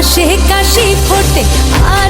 আকাশে কাশি ফোটে আর